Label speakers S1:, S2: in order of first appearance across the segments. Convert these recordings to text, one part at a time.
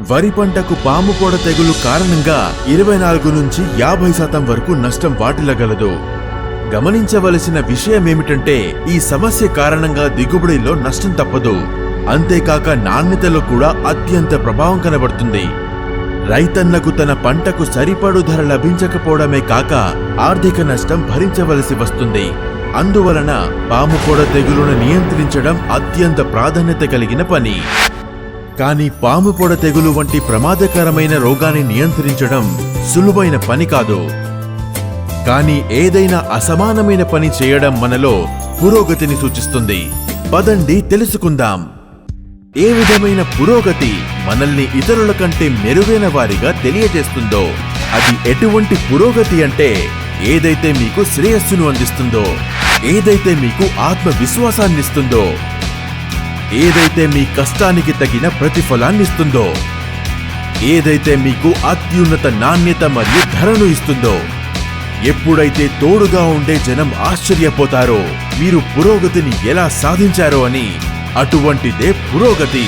S1: వరి పంటకు పాము పొడ తెగులు కారణంగా ఇరవై నాలుగు నుంచి యాభై శాతం వరకు నష్టం వాటిల్లగలదు. గమనించవలసిన విషయమేమిటంటే ఈ సమస్య కారణంగా దిగుబడిలో నష్టం తప్పదు. అంతేకాక నాణ్యతలో కూడా అత్యంత ప్రభావం కనబడుతుంది. రైతన్నకు తన పంటకు సరిపడు ధర లభించకపోవడమే కాక ఆర్థిక నష్టం భరించవలసి వస్తుంది. అందువలన పాము పొడ తెగులును నియంత్రించడం అత్యంత ప్రాధాన్యత కలిగిన పని. కానీ పాము పొడ తెగులు వంటి ప్రమాదకరమైన రోగాన్ని నియంత్రించడం సులువైన పని కాదు. కానీ ఏదైనా అసమానమైన పని చేయడం మనలో పురోగతిని సూచిస్తుంది. పదండి తెలుసుకుందాం. ఏ విధమైన పురోగతి మనల్ని ఇతరుల కంటే మెరుగైన వారిగా తెలియజేస్తుందో అది ఎటువంటి పురోగతి అంటే ఏదైతే మీకు శ్రేయస్సును అందిస్తుందో ఏదైతే మీకు ఆత్మవిశ్వాసాన్నిస్తుందో ఏదైతే మీ కష్టానికి తగిన ప్రతిఫలాన్ని ఇస్తుందో ఏదైతే మీకు అత్యున్నత నాణ్యత మరియు ధరను ఇస్తుందో ఎప్పుడైతే తోడుగా ఉండే జనం ఆశ్చర్యపోతారో మీరు పురోగతిని ఎలా సాధించారో అని అటువంటిదే పురోగతి.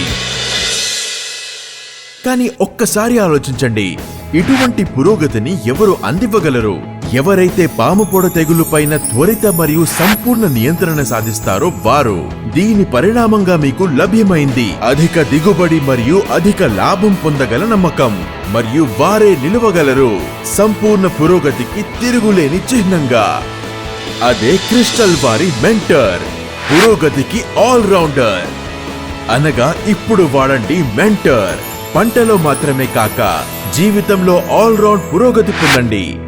S1: కానీ ఒక్కసారి ఆలోచించండి ఇటువంటి పురోగతిని ఎవరు అందివ్వగలరు? ఎవరైతే పాము పొడ తెగులుపైన త్వరిత మరియు సంపూర్ణ నియంత్రణ సాధిస్తారో వారు దీని పరిణామంగా మీకు లభ్యమైంది. అధిక దిగుబడి మరియు అధిక లాభం పొందగల నమ్మకం. మరియు వారే నిలవగలరు. సంపూర్ణ పురోగతికి తిరుగులేని చిహ్నంగా. అదే క్రిస్టల్ వారి మెంటర్. పురోగతికి ఆల్ రౌండర్ అనగా ఇప్పుడు వాడండి మెంటర్. పంటలో మాత్రమే కాక జీవితంలో ఆల్ రౌండ్ పురోగతి పొందండి.